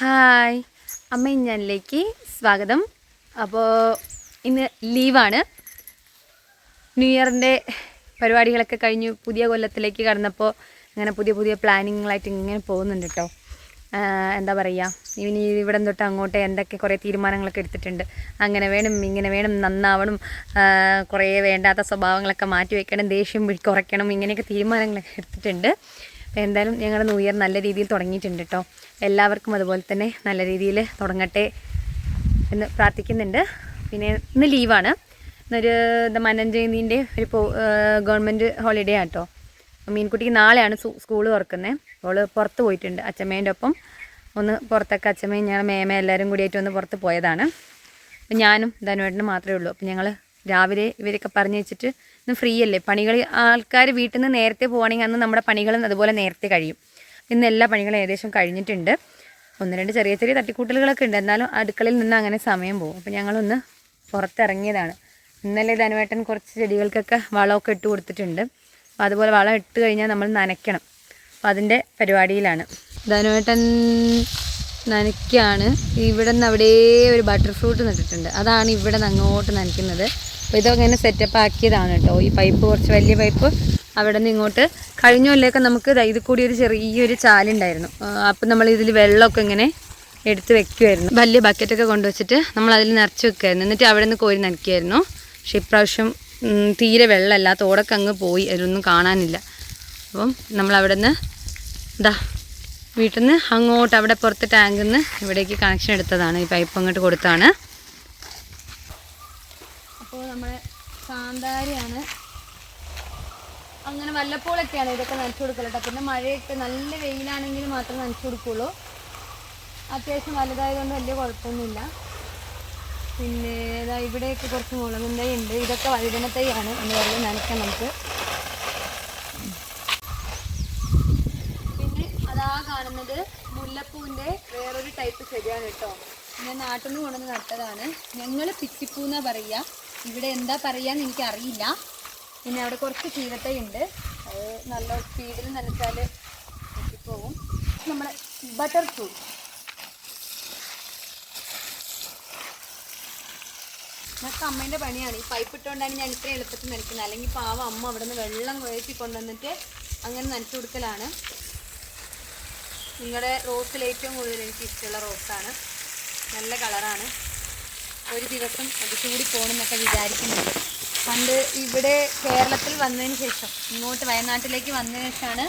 Hi. അമ്മ ഞാനിലേക്ക് സ്വാഗതം. അപ്പോൾ ഇന്ന് ലീവാണ്. ന്യൂ ഇയറിന്റെ പരിപാടികളൊക്കെ കഴിഞ്ഞു. പുതിയ കൊല്ലത്തിലേക്ക് കടന്നപ്പോൾ അങ്ങനെ പുതിയ പുതിയ പ്ലാനിങ്ങുകളായിട്ട് ഇങ്ങനെ പോകുന്നുണ്ട് കേട്ടോ എന്താ പറയുക ഇനി ഇവിടെ തൊട്ട് അങ്ങോട്ട് എന്തൊക്കെ കുറേ തീരുമാനങ്ങളൊക്കെ എടുത്തിട്ടുണ്ട്. അങ്ങനെ വേണം ഇങ്ങനെ വേണം നന്നാവണം. കുറേ വേണ്ടാത്ത സ്വഭാവങ്ങളൊക്കെ മാറ്റി വെക്കണം. ദേഷ്യം കുറയ്ക്കണം. ഇങ്ങനെയൊക്കെ തീരുമാനങ്ങളൊക്കെ എടുത്തിട്ടുണ്ട്. എന്തായാലും ഞങ്ങളുടെ ന്യൂ ഇയർ നല്ല രീതിയിൽ തുടങ്ങിയിട്ടുണ്ട് കേട്ടോ എല്ലാവർക്കും അതുപോലെ തന്നെ നല്ല രീതിയിൽ തുടങ്ങട്ടെ എന്ന് പ്രാർത്ഥിക്കുന്നുണ്ട്. പിന്നെ ഇന്ന് ലീവാണ് ഇന്നൊരു മനം ജയന്തിന്റെ ഒരു ഗവൺമെന്റ് ഹോളിഡേ ആട്ടോ മീൻകുട്ടിക്ക് നാളെയാണ് സ്കൂൾ തുറക്കുന്നത് അവൾ പുറത്ത് പോയിട്ടുണ്ട് അച്ഛമ്മേന്റെ ഒപ്പം. ഒന്ന് പുറത്തൊക്കെ അച്ഛമ്മയും ഞങ്ങൾ മേമ എല്ലാവരും കൂടിയായിട്ട് ഒന്ന് പുറത്ത് പോയതാണ്. ഞാനും ധനുവേട്ടനും മാത്രമേ ഉള്ളൂ. അപ്പം ഞങ്ങൾ രാവിലെ ഇവരൊക്കെ പറഞ്ഞു വെച്ചിട്ട് ഇന്ന് ഫ്രീ അല്ലേ? പണികൾ ആൾക്കാർ വീട്ടിൽ നിന്ന് നേരത്തെ പോവുകയാണെങ്കിൽ അന്ന് നമ്മുടെ പണികളും അതുപോലെ നേരത്തെ കഴിയും. ഇന്ന് എല്ലാ പണികളും ഏകദേശം കഴിഞ്ഞിട്ടുണ്ട്. ഒന്ന് രണ്ട് ചെറിയ ചെറിയ തട്ടിക്കൂട്ടലുകളൊക്കെ ഉണ്ട്. എന്നാലും അടുക്കളയിൽ നിന്ന് അങ്ങനെ സമയം പോകും. അപ്പോൾ ഞങ്ങളൊന്ന് പുറത്തിറങ്ങിയതാണ്. ഇന്നലെ ധനുവേട്ടൻ കുറച്ച് ചെടികൾക്കൊക്കെ വളമൊക്കെ ഇട്ട് കൊടുത്തിട്ടുണ്ട്. അപ്പോൾ അതുപോലെ വളം ഇട്ട് കഴിഞ്ഞാൽ നമ്മൾ നനയ്ക്കണം. അപ്പോൾ അതിന്റെ പരിപാടിയിലാണ്. ധനുവേട്ടൻ നനയ്ക്കാണ്. ഇവിടെ നിന്ന് അവിടെ ഒരു ബട്ടർ ഫ്രൂട്ട് നട്ടിട്ടുണ്ട്. അതാണ് ഇവിടെ നിന്ന് അങ്ങോട്ട് നനയ്ക്കുന്നത്. അപ്പോൾ ഇതങ്ങനെ സെറ്റപ്പ് ആക്കിയതാണ് കേട്ടോ. ഈ പൈപ്പ് കുറച്ച് വലിയ പൈപ്പ് അവിടെ നിന്ന് ഇങ്ങോട്ട് കഴിഞ്ഞ കൊല്ലമൊക്കെ നമുക്ക് ഇത് കൂടി ഒരു ചെറിയൊരു ചാലുണ്ടായിരുന്നു അപ്പം നമ്മൾ ഇതിൽ വെള്ളമൊക്കെ ഇങ്ങനെ എടുത്ത് വെക്കുമായിരുന്നു വലിയ ബക്കറ്റൊക്കെ കൊണ്ടുവച്ചിട്ട് നമ്മൾ അതിൽ നിറച്ച് വെക്കുമായിരുന്നു എന്നിട്ട് അവിടെ നിന്ന് കോരി നനയ്ക്കുമായിരുന്നു പക്ഷെ ഇപ്രാവശ്യം തീരെ വെള്ളമല്ല തോടൊക്കെ അങ്ങ് പോയി. അതിലൊന്നും കാണാനില്ല. അപ്പം നമ്മൾ അവിടെ നിന്ന് ഇതാ വീട്ടിൽ നിന്ന് അങ്ങോട്ട് അവിടെ പുറത്ത് ടാങ്കിൽ നിന്ന് ഇവിടേക്ക് കണക്ഷൻ എടുത്തതാണ്. ഈ പൈപ്പ് അങ്ങോട്ട് കൊടുത്താണ് നമ്മുടെ കാന്താരിയാണ്. അങ്ങനെ വല്ലപ്പോഴൊക്കെയാണ് ഇതൊക്കെ നനച്ചു കൊടുക്കുള്ളൂ പിന്നെ മഴയൊക്കെ നല്ല വെയിലാണെങ്കിൽ മാത്രമേ നനച്ചു കൊടുക്കുള്ളൂ. അത്യാവശ്യം വലുതായതുകൊണ്ട് വലിയ കുഴപ്പമൊന്നുമില്ല. പിന്നെ ഇതാ ഇവിടെയൊക്കെ കുറച്ച് മുളകും തൈ ഉണ്ട്. ഇതൊക്കെ വഴുതന തൈയാണ് എന്ന് പറയുന്നത് നനയ്ക്കാം നമുക്ക്. പിന്നെ അതാ കാണുന്നത് മുല്ലപ്പൂവിന്റെ വേറൊരു ടൈപ്പ് ചെടിയാണ് കേട്ടോ ഞാൻ നാട്ടിൽ നിന്ന് കൊണ്ടുവന്ന് നട്ടതാണ്. ഞങ്ങൾ പിച്ചിപ്പൂ എന്നാണ് പറയുക. ഇവിടെ എന്താ പറയുകയെന്ന് എനിക്കറിയില്ല. പിന്നെ അവിടെ കുറച്ച് ചീരത്തയുണ്ട് അത് നല്ല സ്പീഡിൽ നനച്ചാൽ പോകും നമ്മുടെ ബട്ടർ ഫ്രൂട്ട് ഞങ്ങൾക്ക് അമ്മേന്റെ പണിയാണ്. ഈ പൈപ്പ് ഇട്ടുകൊണ്ടാണ് ഞാൻ ഇത്രയും എളുപ്പത്തിൽ നനയ്ക്കുന്നത്. അല്ലെങ്കിൽ പാവം അമ്മ അവിടെ നിന്ന് വെള്ളം കുഴത്തി കൊണ്ടുവന്നിട്ട് അങ്ങനെ നനച്ചു കൊടുക്കലാണ്. നിങ്ങളുടെ റോസിൽ ഏറ്റവും കൂടുതൽ എനിക്ക് ഇഷ്ടമുള്ള റോസാണ് നല്ല കളറാണ് ഒരു ദിവസം അത് ചൂടി പോകണമെന്നൊക്കെ വിചാരിക്കുന്നുണ്ട്. പണ്ട് ഇവിടെ കേരളത്തിൽ വന്നതിന് ശേഷം ഇങ്ങോട്ട് വയനാട്ടിലേക്ക് വന്നതിന് ശേഷമാണ്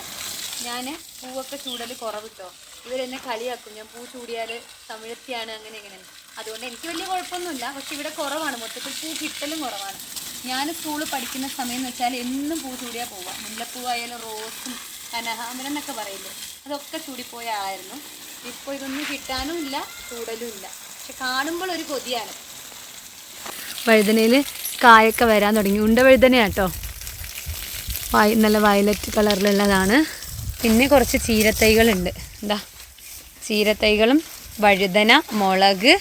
ഞാൻ പൂവൊക്കെ ചൂടൽ കുറവിട്ടോ. ഇവരെന്നെ കളിയാക്കും. ഞാൻ പൂ ചൂടിയാൽ തമിഴത്തിയാണ് അങ്ങനെ ഇങ്ങനെ. അതുകൊണ്ട് എനിക്ക് വലിയ കുഴപ്പമൊന്നുമില്ല. പക്ഷെ ഇവിടെ കുറവാണ്. മൊത്തത്തിൽ പൂ കിട്ടലും കുറവാണ്. ഞാൻ സ്കൂളിൽ പഠിക്കുന്ന സമയം എന്ന് വെച്ചാൽ എന്നും പൂ ചൂടിയാൽ പോവാം മുല്ലപ്പൂവായാലും റോസും കനഹാമരം എന്നൊക്കെ പറയില്ലേ. അതൊക്കെ ചൂടിപ്പോയ ആളായിരുന്നു. ഇപ്പോൾ ഇതൊന്നും കിട്ടാനും ഇല്ല ചൂടലും ഇല്ല പക്ഷെ കാണുമ്പോൾ ഒരു കൊതിയാണ്. വഴുതനയിൽ കായൊക്കെ വരാൻ തുടങ്ങി. ഉണ്ട വഴുതനയാട്ടോ വായ നല്ല വയലറ്റ് കളറിലുള്ളതാണ്. പിന്നെ കുറച്ച് ചീരത്തൈകളുണ്ട്. എന്താ ചീരത്തൈകളും വഴുതന മുളക്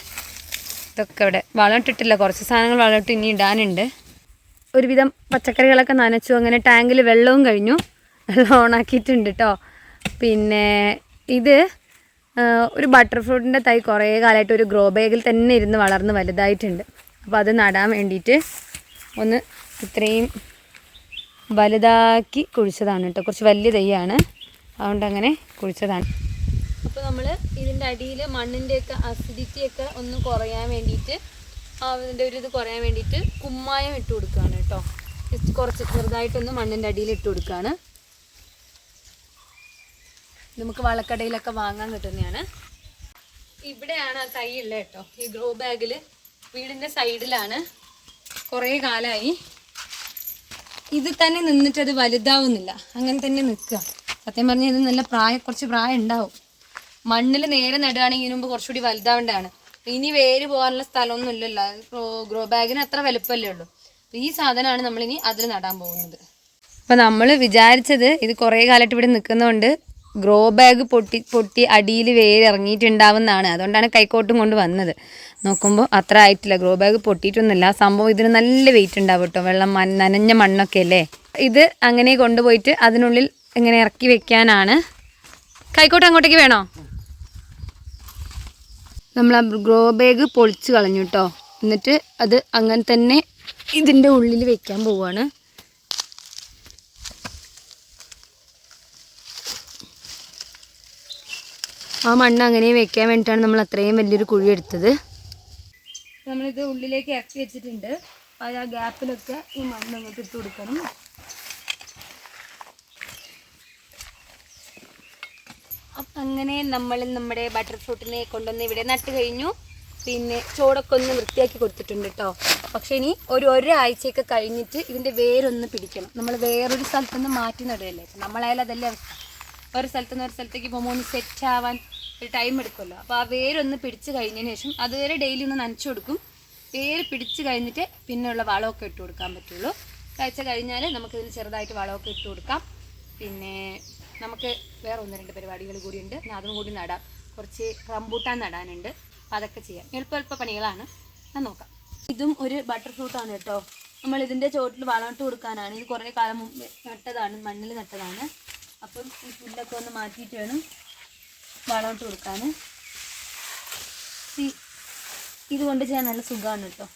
ഇതൊക്കെ ഇവിടെ. വളം ഇട്ടിട്ടില്ല. കുറച്ച് സാധനങ്ങൾ വളം ഇട്ട് ഇനി ഇടാനുണ്ട്. ഒരുവിധം പച്ചക്കറികളൊക്കെ നനച്ചു. അങ്ങനെ ടാങ്കിൽ വെള്ളവും കഴിഞ്ഞു. വെള്ളം ഓണാക്കിയിട്ടുണ്ട് കേട്ടോ പിന്നെ ഇത് ഒരു ബട്ടർഫ്രൂട്ടിന്റെ തൈ കുറേ കാലമായിട്ട് ഒരു ഗ്രോ ബാഗിൽ തന്നെ ഇരുന്ന് വളർന്ന് വലുതായിട്ടുണ്ട്. അപ്പോൾ അത് നടാൻ വേണ്ടിയിട്ട് ഒന്ന് ഇത്രയും വലുതാക്കി കുഴിച്ചതാണ് കേട്ടോ. കുറച്ച് വലിയ തൈയാണ്. അതുകൊണ്ട് അങ്ങനെ കുഴിച്ചതാണ്. അപ്പോൾ നമ്മൾ ഇതിന്റെ അടിയിൽ മണ്ണിന്റെയൊക്കെ അസിഡിറ്റിയൊക്കെ ഒന്ന് കുറയാൻ വേണ്ടിയിട്ട് അതിന്റെ ഒരു ഇത് കുറയാൻ വേണ്ടിയിട്ട് കുമ്മായം ഇട്ട് കൊടുക്കുകയാണ് കേട്ടോ. ജസ്റ്റ് കുറച്ച് ചെറുതായിട്ടൊന്ന് മണ്ണിന്റെ അടിയിൽ ഇട്ട് കൊടുക്കുകയാണ്. നമുക്ക് വളക്കടയിലൊക്കെ വാങ്ങാൻ കിട്ടുന്നതാണ്. ഇവിടെയാണ് ആ തൈ ഉള്ളത് കേട്ടോ. ഈ ഗ്രോ ബാഗിൽ വീടിന്റെ സൈഡിലാണ് കുറേ കാലമായി ഇത് തന്നെ നിന്നിട്ട് അത് വലുതാവുന്നില്ല. അങ്ങനെ തന്നെ നിൽക്കുക. സത്യം പറഞ്ഞാൽ ഇത് നല്ല പ്രായം കുറച്ച് പ്രായം ഉണ്ടാവും. മണ്ണിൽ നേരെ നടുകയാണെങ്കിൽ ഇതിനു മുമ്പ് കുറച്ചുകൂടി വലുതാവേണ്ടതാണ്. ഇനി വേര് പോകാനുള്ള സ്ഥലമൊന്നും ഇല്ലല്ലോ. ഗ്രോ ബാഗിന് അത്ര വലുപ്പമല്ലേ ഉള്ളൂ. ഈ സാധനമാണ് നമ്മളിനി അതിൽ നടാൻ പോകുന്നത്. അപ്പോൾ നമ്മൾ വിചാരിച്ചത് ഇത് കുറേ കാലമായിട്ട് ഇവിടെ നിൽക്കുന്നതുകൊണ്ട് ഗ്രോ ബാഗ് പൊട്ടി പൊട്ടി അടിയിൽ വേര് ഇറങ്ങിയിട്ടുണ്ടാവുന്നതാണ് അതുകൊണ്ടാണ് കൈക്കോട്ടും കൊണ്ട് വന്നത്. നോക്കുമ്പോൾ അത്ര ആയിട്ടില്ല. ഗ്രോ ബാഗ് പൊട്ടിയിട്ടൊന്നുമില്ല. സംഭവം ഇതിന് നല്ല വെയിറ്റ് ഉണ്ടാവും കേട്ടോ. വെള്ളം നനഞ്ഞ മണ്ണൊക്കെ അല്ലേ? ഇത് അങ്ങനെ കൊണ്ടുപോയിട്ട് അതിനുള്ളിൽ ഇങ്ങനെ ഇറക്കി വെക്കാനാണ്. കൈക്കോട്ട് അങ്ങോട്ടേക്ക് വേണോ? നമ്മൾ ആ ഗ്രോ ബാഗ് പൊളിച്ച് കളഞ്ഞു കേട്ടോ. എന്നിട്ട് അത് അങ്ങനെ തന്നെ ഇതിന്റെ ഉള്ളിൽ വെക്കാൻ പോവുകയാണ് ആ മണ്ണ് അങ്ങനെ വെക്കാൻ വേണ്ടിയിട്ടാണ് നമ്മൾ അത്രയും വലിയൊരു കുഴി എടുത്തത്. നമ്മളിത് ഉള്ളിലേക്ക് ഇറക്കി വെച്ചിട്ടുണ്ട്. അത് ആ ഗ്യാപ്പിലൊക്കെ ഈ മണ്ണ് അങ്ങോട്ട് ഇട്ട് കൊടുക്കണം. അപ്പം അങ്ങനെ നമ്മൾ നമ്മുടെ ബട്ടർ ഫ്രൂട്ടിനെ കൊണ്ടുവന്ന് ഇവിടെ നട്ട് കഴിഞ്ഞു. പിന്നെ ചോടൊക്കെ ഒന്ന് വൃത്തിയാക്കി കൊടുത്തിട്ടുണ്ട് കേട്ടോ. പക്ഷെ ഇനി ഒരു ഒരാഴ്ചയൊക്കെ കഴിഞ്ഞിട്ട് ഇതിന്റെ വേരൊന്ന് പിടിക്കണം. നമ്മൾ വേറൊരു സ്ഥലത്തുനിന്ന് മാറ്റി നടുകയല്ലേ? നമ്മളായാലും അതല്ലേ അവസ്ഥ. ഒരു സ്ഥലത്ത് നിന്ന് ഒരു സ്ഥലത്തേക്ക് പോകുമ്പോൾ ഒന്ന് സെറ്റ് ആവാൻ ഒരു ടൈം എടുക്കുമല്ലോ. അപ്പോൾ ആ വേരൊന്ന് പിടിച്ച് കഴിഞ്ഞതിന് ശേഷം അതുവരെ ഡെയിലി ഒന്ന് നനച്ചു കൊടുക്കും. വേര് പിടിച്ച് കഴിഞ്ഞിട്ട് പിന്നെയുള്ള വളമൊക്കെ ഇട്ട് കൊടുക്കാൻ പറ്റുള്ളൂ. കഴിച്ച കഴിഞ്ഞാൽ നമുക്കിതിന് ചെറുതായിട്ട് വളമൊക്കെ ഇട്ട് കൊടുക്കാം. പിന്നെ നമുക്ക് വേറെ ഒന്ന് രണ്ട് പരിപാടികൾ കൂടിയുണ്ട്. അതും കൂടി നടാം. കുറച്ച് റംബൂട്ടാൻ നടാനുണ്ട്. അപ്പം അതൊക്കെ ചെയ്യാം. എളുപ്പ എളുപ്പ പണികളാണ്. ഞാൻ നോക്കാം. ഇതും ഒരു ബട്ടർ ഫ്രൂട്ടാണ് കേട്ടോ. നമ്മൾ ഇതിന്റെ ചോട്ടിൽ വളമിട്ട് കൊടുക്കാനാണ്. ഇത് കുറേ കാലം മുമ്പ് നട്ടതാണ്. മണ്ണിൽ നട്ടതാണ്. അപ്പം ഈ പുല്ലൊക്കെ ഒന്ന് മാറ്റിയിട്ട് വേണം വളമിട്ട് കൊടുക്കാൻ. ഇതുകൊണ്ട് ചെയ്യാൻ നല്ല സുഖമാണ് കേട്ടോ.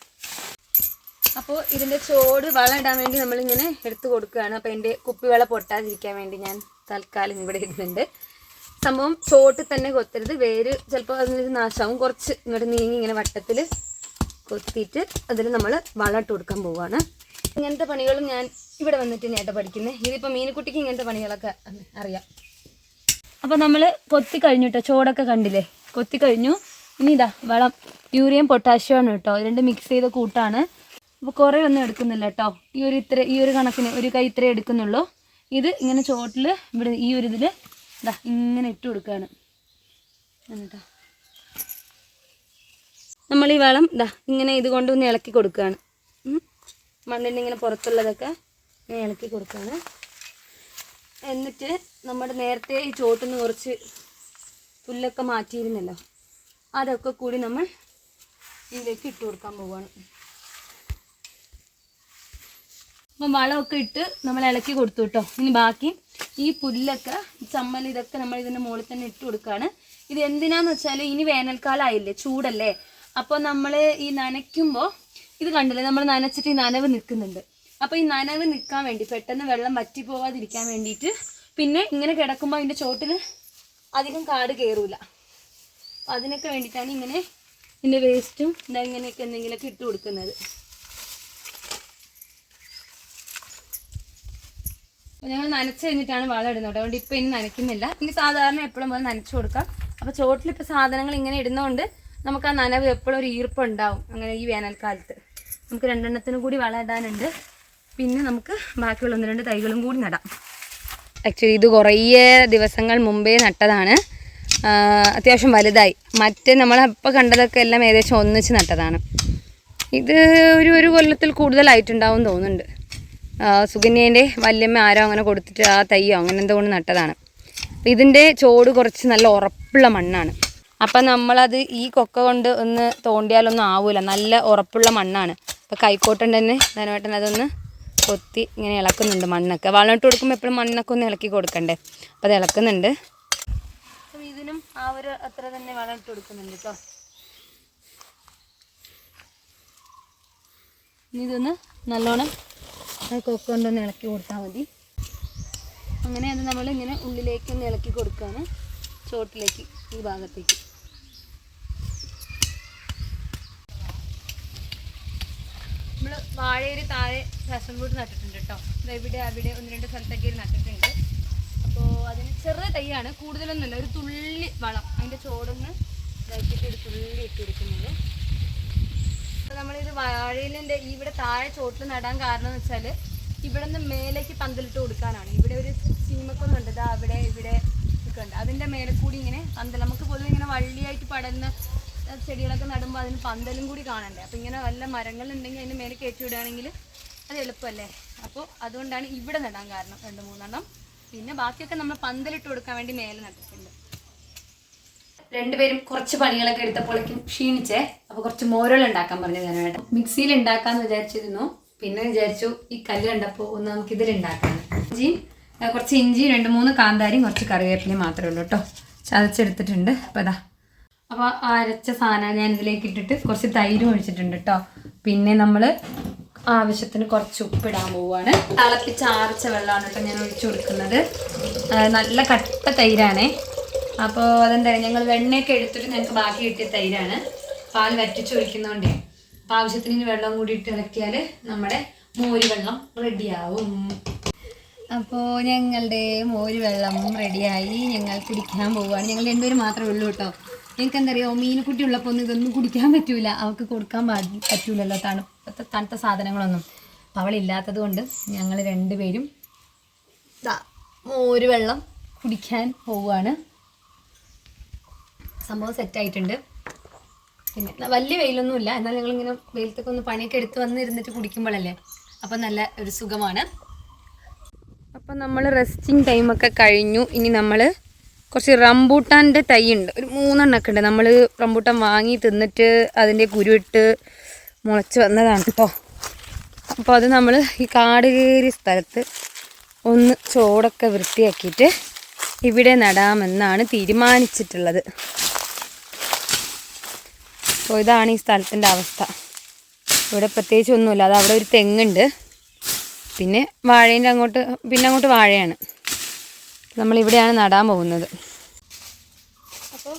അപ്പോൾ ഇതിന്റെ ചോട് വളം ഇടാൻ വേണ്ടി നമ്മളിങ്ങനെ എടുത്തു കൊടുക്കുകയാണ്. അപ്പോൾ എന്റെ കുപ്പിവെള്ള പൊട്ടാതിരിക്കാൻ വേണ്ടി ഞാൻ തൽക്കാലം ഇവിടെ ഇടുന്നുണ്ട്. സംഭവം ചോട്ടിൽ തന്നെ കൊത്തരുത്. വേര് ചിലപ്പോൾ അതിനൊരു നാശമാവും. കുറച്ച് ഇങ്ങോട്ട് നീങ്ങി ഇങ്ങനെ വട്ടത്തിൽ കൊത്തിയിട്ട് അതിൽ നമ്മൾ വളം ഇട്ട് കൊടുക്കാൻ പോവുകയാണ്. ഇങ്ങനത്തെ പണികളും ഞാൻ ഇവിടെ വന്നിട്ട് നേട്ട പഠിക്കുന്നത് ഇതിപ്പോൾ മീനുകുട്ടിക്ക് ഇങ്ങനത്തെ പണികളൊക്കെ അറിയാം. അപ്പോൾ നമ്മൾ കൊത്തി കഴിഞ്ഞു കേട്ടോ ചോടൊക്കെ കണ്ടില്ലേ? കൊത്തി കഴിഞ്ഞു. ഇനി ഇതാ വളം. യൂറിയം പൊട്ടാഷ്യം ആണ് കേട്ടോ. രണ്ട് മിക്സ് ചെയ്ത കൂട്ടാണ്. അപ്പോൾ കുറേ ഒന്നും എടുക്കുന്നില്ല കേട്ടോ. ഈ ഒരു ഇത്ര ഈ ഒരു കണക്കിന് ഒരു കൈ ഇത്രേ എടുക്കുന്നുള്ളൂ. ഇത് ഇങ്ങനെ ചോട്ടിൽ ഇവിടെ ഈ ഒരു ഇതിൽ ഇതാ ഇങ്ങനെ ഇട്ട് കൊടുക്കുകയാണ് നമ്മൾ ഈ വളം ഇതാ ഇങ്ങനെ ഇത് കൊണ്ടൊന്ന് ഇളക്കി കൊടുക്കുകയാണ്. മണ്ണിന്റെ ഇങ്ങനെ പുറത്തുള്ളതൊക്കെ ഇങ്ങനെ ഇളക്കി കൊടുക്കുകയാണ്. എന്നിട്ട് നമ്മുടെ നേരത്തെ ഈ ചോട്ടിന്ന് കുറച്ച് പുല്ലൊക്കെ മാറ്റിയിരുന്നല്ലോ അതൊക്കെ കൂടി നമ്മൾ ഇതിലേക്ക് ഇട്ട് കൊടുക്കാൻ പോവുകയാണ് അപ്പം വളമൊക്കെ ഇട്ട് നമ്മൾ ഇളക്കി കൊടുത്തു കേട്ടോ. ഇനി ബാക്കി ഈ പുല്ലൊക്കെ ചമ്മൽ ഇതൊക്കെ നമ്മൾ ഇതിന്റെ മുകളിൽ തന്നെ ഇട്ട് കൊടുക്കുകയാണ്. ഇത് എന്തിനാന്ന് വെച്ചാൽ ഇനി വേനൽക്കാലം ആയില്ലേ ചൂടല്ലേ? അപ്പോൾ നമ്മൾ ഈ നനയ്ക്കുമ്പോൾ ഇത് കണ്ടില്ലേ? നമ്മൾ നനച്ചിട്ട് ഈ നനവ് നിൽക്കുന്നുണ്ട്. അപ്പോൾ ഈ നനവ് നിൽക്കാൻ വേണ്ടി പെട്ടെന്ന് വെള്ളം വറ്റി പോവാതിരിക്കാൻ വേണ്ടിയിട്ട് പിന്നെ ഇങ്ങനെ കിടക്കുമ്പോൾ അതിന്റെ ചോട്ടിൽ അധികം കാട് കയറൂല അപ്പം അതിനൊക്കെ വേണ്ടിയിട്ടാണ് ഇങ്ങനെ ഇതിന്റെ വേസ്റ്റും എന്താ ഇങ്ങനെയൊക്കെ എന്തെങ്കിലുമൊക്കെ ഇട്ട് കൊടുക്കുന്നത്. അപ്പോൾ ഞങ്ങൾ നനച്ച് കഴിഞ്ഞിട്ടാണ് വളം ഇടുന്നത് അതുകൊണ്ട് ഇപ്പോൾ ഇനി നനയ്ക്കുന്നില്ല. ഇനി സാധാരണ എപ്പോഴും പോലെ നനച്ചു കൊടുക്കാം. അപ്പോൾ ചോട്ടിൽ ഇപ്പോൾ സാധനങ്ങൾ ഇങ്ങനെ ഇടുന്നതുകൊണ്ട് നമുക്ക് ആ നനവ് എപ്പോഴും ഒരു ഈർപ്പുണ്ടാവും അങ്ങനെ ഈ വേനൽക്കാലത്ത്. നമുക്ക് രണ്ടെണ്ണത്തിനും കൂടി വളമിടാനുണ്ട് പിന്നെ നമുക്ക് ബാക്കിയുള്ള ഒന്ന് രണ്ട് തൈകളും കൂടി നടാം. ആക്ച്വലി ഇത് കുറേ ദിവസങ്ങൾ മുമ്പേ നട്ടതാണ്. അത്യാവശ്യം വലുതായി. മറ്റേ നമ്മളപ്പോൾ കണ്ടതൊക്കെ എല്ലാം ഏകദേശം ഒന്നിച്ച് നട്ടതാണ്. ഇത് ഒരു ഒരു കൊല്ലത്തിൽ കൂടുതലായിട്ടുണ്ടാവും തോന്നുന്നുണ്ട്. സുഗന്യേന്റെ വല്യമ്മ ആരോ അങ്ങനെ കൊടുത്തിട്ട് ആ തയ്യോ അങ്ങനെ എന്തോ കൊണ്ട് നട്ടതാണ്. ഇതിന്റെ ചോട് കുറച്ച് നല്ല ഉറപ്പുള്ള മണ്ണാണ്. അപ്പം നമ്മളത് ഈ കൊക്ക കൊണ്ട് ഒന്ന് തോണ്ടിയാലൊന്നും ആവില്ല നല്ല ഉറപ്പുള്ള മണ്ണാണ്. അപ്പോൾ കൈക്കോട്ടൻ തന്നെ ധനവേട്ടൻ അതൊന്ന് കൊത്തി ഇങ്ങനെ ഇളക്കുന്നുണ്ട് മണ്ണൊക്കെ. വളമിട്ട് കൊടുക്കുമ്പോൾ എപ്പോഴും മണ്ണൊക്കെ ഒന്ന് ഇളക്കി കൊടുക്കണ്ടേ? അപ്പോൾ അത് ഇളക്കുന്നുണ്ട്. ഇതിനും ആ ഒരു അത്ര തന്നെ വളമിട്ട് കൊടുക്കുന്നുണ്ട് കേട്ടോ ഇതൊന്ന് നല്ലോണം കൊക്ക കൊണ്ടൊന്ന് ഇളക്കി കൊടുത്താൽ മതി. അങ്ങനെ അത് നമ്മൾ ഇങ്ങനെ ഉള്ളിലേക്ക് ഒന്ന് ഇളക്കി കൊടുക്കുകയാണ് ചോട്ടിലേക്ക് ഈ ഭാഗത്തേക്ക്. നമ്മൾ വാഴയൊരു താഴെ ഫാഷൻ ഫ്രൂട്ട് നട്ടിട്ടുണ്ട് കേട്ടോ. ഇവിടെ അവിടെ ഒന്ന് രണ്ട് സ്ഥലത്തൊക്കെ നട്ടിട്ടുണ്ട്. അപ്പോൾ അതിന് ചെറിയ തൈയാണ് കൂടുതലൊന്നുമില്ല ഒരു തുള്ളി വളം. അതിന്റെ ചോടൊന്ന് ഇതാക്കിയിട്ട് ഒരു തുള്ളി ഇട്ട് കൊടുക്കുന്നുണ്ട്. അപ്പോൾ നമ്മളിത് വാഴയിലിന്റെ ഇവിടെ താഴെ ചോട്ടിൽ നടാൻ കാരണം എന്ന് വെച്ചാൽ ഇവിടെ നിന്ന് മേലേക്ക് പന്തലിട്ട് കൊടുക്കാനാണ്. ഇവിടെ ഒരു ചീമക്കൊന്നുണ്ട് ഇതാ അവിടെ ഇവിടെ ഒക്കെ ഉണ്ട്. അതിന്റെ മേലെ കൂടി ഇങ്ങനെ പന്തൽ. നമുക്ക് പൊതുവെ ഇങ്ങനെ വള്ളിയായിട്ട് പടരുന്ന അഹ് ചെടികളൊക്കെ നടുമ്പോൾ അതിന് പന്തലും കൂടി കാണണ്ടേ? അപ്പോൾ ഇങ്ങനെ വല്ല മരങ്ങളുണ്ടെങ്കിൽ അതിന് മേലെ കയറ്റി വിടുകയാണെങ്കിൽ അത് എളുപ്പമല്ലേ? അപ്പോൾ അതുകൊണ്ടാണ് ഇവിടെ നടാൻ കാരണം രണ്ട് മൂന്നെണ്ണം. പിന്നെ ബാക്കിയൊക്കെ നമ്മൾ പന്തലിട്ട് കൊടുക്കാൻ വേണ്ടി മേലെ നട്ടിട്ടുണ്ട്. രണ്ടുപേരും കുറച്ച് പണികളൊക്കെ എടുത്തപ്പോഴേക്കും ക്ഷീണിച്ചേ. അപ്പോൾ കുറച്ച് മോരുകൾ ഉണ്ടാക്കാൻ പറഞ്ഞു ഞാനായിട്ട് മിക്സിയിൽ ഉണ്ടാക്കാന്ന് വിചാരിച്ചിരുന്നു. പിന്നെ വിചാരിച്ചു ഈ കല്ല് കണ്ടപ്പോൾ ഒന്ന് നമുക്ക് ഇതിൽ ഉണ്ടാക്കാം. ഇഞ്ചി കുറച്ച് ഇഞ്ചി രണ്ട് മൂന്ന് കാന്താരിയും കുറച്ച് കറിവേപ്പിലയും മാത്രമേ ഉള്ളൂ കേട്ടോ. ചതച്ചെടുത്തിട്ടുണ്ട്. അപ്പോൾ അതാ അപ്പോൾ അരച്ച സാധനം ഞാൻ ഇതിലേക്ക് ഇട്ടിട്ട് കുറച്ച് തൈരും ഒഴിച്ചിട്ടുണ്ട് കേട്ടോ പിന്നെ നമ്മൾ ആവശ്യത്തിന് കുറച്ച് ഉപ്പിടാൻ പോവുകയാണ് തിളപ്പിച്ച് ആർച്ച വെള്ളമാണ് കേട്ടോ ഞാൻ ഒഴിച്ചു കൊടുക്കുന്നത്. നല്ല കട്ട തൈരാണേ. അപ്പോൾ അതെന്താ ഞങ്ങൾ വെണ്ണയൊക്കെ എടുത്തിട്ട് ഞങ്ങൾക്ക് ബാക്കി കിട്ടിയ തൈരാണ്. പാൽ വറ്റിച്ച് ഒഴിക്കുന്നതുകൊണ്ടേ അപ്പോൾ ആവശ്യത്തിന് വെള്ളം കൂടി ഇട്ട് ഇളക്കിയാൽ നമ്മുടെ മോര് വെള്ളം റെഡിയാവും. അപ്പോൾ ഞങ്ങളുടെ മോര് വെള്ളം റെഡിയായി. ഞങ്ങൾ കുടിക്കാൻ പോവുകയാണ് ഞങ്ങൾ രണ്ടുപേരും മാത്രമേ ഉള്ളൂ കേട്ടോ ഞങ്ങൾക്ക് എന്താ പറയുക മീനുക്കുട്ടി ഉള്ളപ്പോൾ ഒന്നും ഇതൊന്നും കുടിക്കാൻ പറ്റൂല. അവൾക്ക് കൊടുക്കാൻ പറ്റൂലല്ലോ തണുപ്പത്തെ തണുത്ത സാധനങ്ങളൊന്നും. അപ്പം അവളില്ലാത്തത് കൊണ്ട് ഞങ്ങൾ രണ്ടുപേരും മോര് വെള്ളം കുടിക്കാൻ പോവുകയാണ്. സംഭവം സെറ്റായിട്ടുണ്ട് പിന്നെ വലിയ വെയിലൊന്നുമില്ല. എന്നാൽ ഞങ്ങളിങ്ങനെ വെയിലത്തൊക്കെ ഒന്ന് പണിയൊക്കെ എടുത്ത് വന്നിരുന്നിട്ട് കുടിക്കുമ്പോഴല്ലേ? അപ്പം നല്ല ഒരു സുഖമാണ്. അപ്പം നമ്മൾ റെസ്റ്റിംഗ് ടൈമൊക്കെ കഴിഞ്ഞു. ഇനി നമ്മൾ കുറച്ച് റംബൂട്ടാന്റെ തൈ ഉണ്ട് ഒരു മൂന്നെണ്ണമൊക്കെ ഉണ്ട് നമ്മൾ റംബൂട്ടാൻ വാങ്ങി തിന്നിട്ട് അതിന്റെ കുരുവിട്ട് മുളച്ച് വന്നതാണ് കേട്ടോ. അപ്പോൾ അത് നമ്മൾ ഈ കാട് കയറിയ സ്ഥലത്ത് ഒന്ന് ചോടൊക്കെ വൃത്തിയാക്കിയിട്ട് ഇവിടെ നടാമെന്നാണ് തീരുമാനിച്ചിട്ടുള്ളത്. അപ്പോൾ ഇതാണ് ഈ സ്ഥലത്തിന്റെ അവസ്ഥ. ഇവിടെ പ്രത്യേകിച്ച് ഒന്നുമില്ല. അത് അവിടെ ഒരു തെങ്ങുണ്ട്. പിന്നെ വാഴേന്റെ അങ്ങോട്ട് പിന്നെ അങ്ങോട്ട് വാഴയാണ്. നമ്മളിവിടെയാണ് നടാൻ പോകുന്നത്. അപ്പോൾ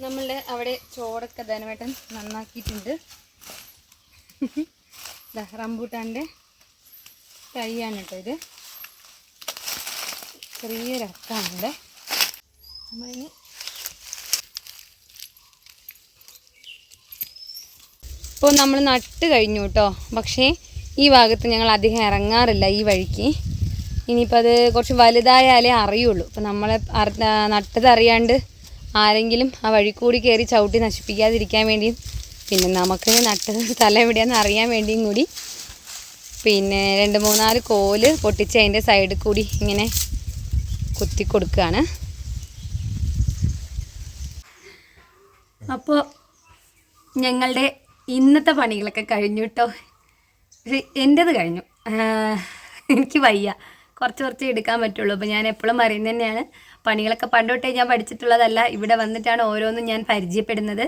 നമ്മളുടെ അവിടെ ചോറൊക്കെ ധനവേട്ടൻ നന്നാക്കിയിട്ടുണ്ട്. റംബൂട്ടാന്റെ തൈയാണ് കേട്ടോ ഇത്. ചെറിയൊരു അക്കാണുണ്ട് ഇപ്പോൾ നമ്മൾ നട്ട് കഴിഞ്ഞു കേട്ടോ. പക്ഷേ ഈ ഭാഗത്ത് ഞങ്ങൾ അധികം ഇറങ്ങാറില്ല ഈ വഴിക്ക്. ഇനിയിപ്പോൾ അത് കുറച്ച് വലുതായാലേ അറിയുള്ളൂ. ഇപ്പം നമ്മളെ നട്ടതറിയാണ്ട് ആരെങ്കിലും ആ വഴി കൂടി കയറി ചവിട്ടി നശിപ്പിക്കാതിരിക്കാൻ വേണ്ടിയും പിന്നെ നമുക്ക് നട്ടത് സ്ഥലം എവിടെയാണെന്ന് അറിയാൻ വേണ്ടിയും കൂടി പിന്നെ രണ്ട് മൂന്നാൽ കോൽ പൊട്ടിച്ച് അതിന്റെ സൈഡിൽ കൂടി ഇങ്ങനെ കുത്തി കൊടുക്കുകയാണ് അപ്പോൾ ഞങ്ങളുടെ ഇന്നത്തെ പണികളൊക്കെ കഴിഞ്ഞു കേട്ടോ എന്റേത് കഴിഞ്ഞു. എനിക്ക് വയ്യ. കുറച്ച് കുറച്ച് എടുക്കാൻ പറ്റുള്ളൂ. അപ്പോൾ ഞാൻ എപ്പോഴും പറയുന്നത് തന്നെയാണ്. പണികളൊക്കെ പണ്ടോട്ടേ ഞാൻ പഠിച്ചിട്ടുള്ളതല്ല. ഇവിടെ വന്നിട്ടാണ് ഓരോന്നും ഞാൻ പരിചയപ്പെടുന്നത്.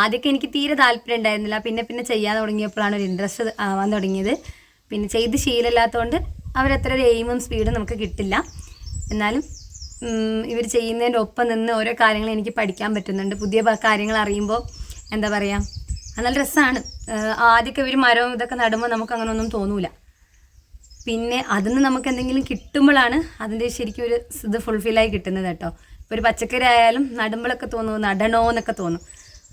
ആദ്യമൊക്കെ എനിക്ക് തീരെ താല്പര്യം ഉണ്ടായിരുന്നില്ല. പിന്നെ പിന്നെ ചെയ്യാൻ തുടങ്ങിയപ്പോഴാണ് ഒരു ഇൻട്രസ്റ്റ് ആവാൻ തുടങ്ങിയത്. പിന്നെ ചെയ്ത് ശീലമില്ലാത്തതുകൊണ്ട് അവരത്ര ഒരു എയിമും സ്പീഡും നമുക്ക് കിട്ടില്ല. എന്നാലും ഇവർ ചെയ്യുന്നതിന്റെ ഒപ്പം നിന്ന് ഓരോ കാര്യങ്ങൾ എനിക്ക് പഠിക്കാൻ പറ്റുന്നുണ്ട്. പുതിയ കാര്യങ്ങൾ അറിയുമ്പോൾ എന്താ പറയുക നല്ല രസമാണ് ആദ്യമൊക്കെ ഇവർ മരവും ഇതൊക്കെ നടുമ്പോൾ നമുക്ക് അങ്ങനെ ഒന്നും തോന്നൂല. പിന്നെ അതിൽ നിന്ന് നമുക്ക് എന്തെങ്കിലും കിട്ടുമ്പോഴാണ് അതിന്റെ ശരിക്കും ഒരു ഇത് ഫുൾഫില്ലായി കിട്ടുന്നത് കേട്ടോ. ഒരു പച്ചക്കറി ആയാലും നടുമ്പോഴൊക്കെ തോന്നും നടണോ എന്നൊക്കെ തോന്നും.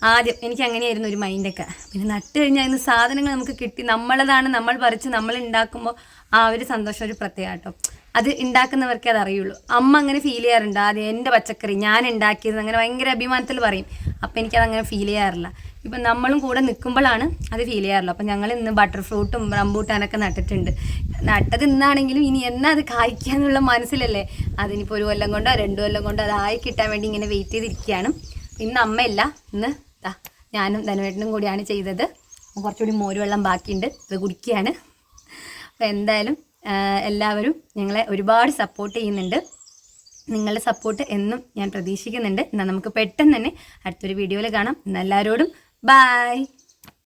ആദ്യം എനിക്ക് അങ്ങനെയായിരുന്നു ഒരു മൈൻഡൊക്കെ. പിന്നെ നട്ട് കഴിഞ്ഞാൽ അതിന് സാധനങ്ങൾ നമുക്ക് കിട്ടി. നമ്മളതാണ് നമ്മൾ പറിച്ച് നമ്മൾ ഉണ്ടാക്കുമ്പോൾ ആ ഒരു സന്തോഷം ഒരു പ്രത്യേക കേട്ടോ. അത് ഉണ്ടാക്കുന്നവർക്കേ അത് അറിയുള്ളൂ. അമ്മ അങ്ങനെ ഫീൽ ചെയ്യാറുണ്ട്. ആദ്യം എന്റെ പച്ചക്കറി ഞാൻ ഉണ്ടാക്കിയത് അങ്ങനെ ഭയങ്കര അഭിമാനത്തിൽ പറയും. അപ്പം എനിക്കത് അങ്ങനെ ഫീൽ ചെയ്യാറില്ല. ഇപ്പം നമ്മളും കൂടെ നിൽക്കുമ്പോഴാണ് അത് ഫീൽ ചെയ്യാറുള്ളത്. അപ്പം ഞങ്ങൾ ഇന്ന് ബട്ടർ ഫ്രൂട്ടും റംബൂട്ടാനൊക്കെ നട്ടിട്ടുണ്ട്. നട്ടത് ഇന്നാണെങ്കിലും ഇനി എന്നാ അത് കായ്ക്കാന്നുള്ള മനസ്സിലല്ലേ? അതിനിപ്പോൾ ഒരു കൊല്ലം കൊണ്ടോ രണ്ടു കൊല്ലം കൊണ്ടോ അതായി കിട്ടാൻ വേണ്ടി ഇങ്ങനെ വെയിറ്റ് ചെയ്തിരിക്കുകയാണ്. ഇന്ന് അമ്മയല്ല. ഇന്ന് ഞാനും ധനവേട്ടനും കൂടിയാണ് ചെയ്തത്. കുറച്ചുകൂടി മോരുവെള്ളം ബാക്കിയുണ്ട്. അത് കുടിക്കുകയാണ്. അപ്പോൾ എന്തായാലും എല്ലാവരും ഞങ്ങളെ ഒരുപാട് സപ്പോർട്ട് ചെയ്യുന്നുണ്ട്. നിങ്ങളുടെ സപ്പോർട്ട് എന്നും ഞാൻ പ്രതീക്ഷിക്കുന്നുണ്ട്. എന്നാൽ നമുക്ക് പെട്ടെന്ന് തന്നെ അടുത്തൊരു വീഡിയോയിൽ കാണാം. എന്നെല്ലാവരോടും ബായ്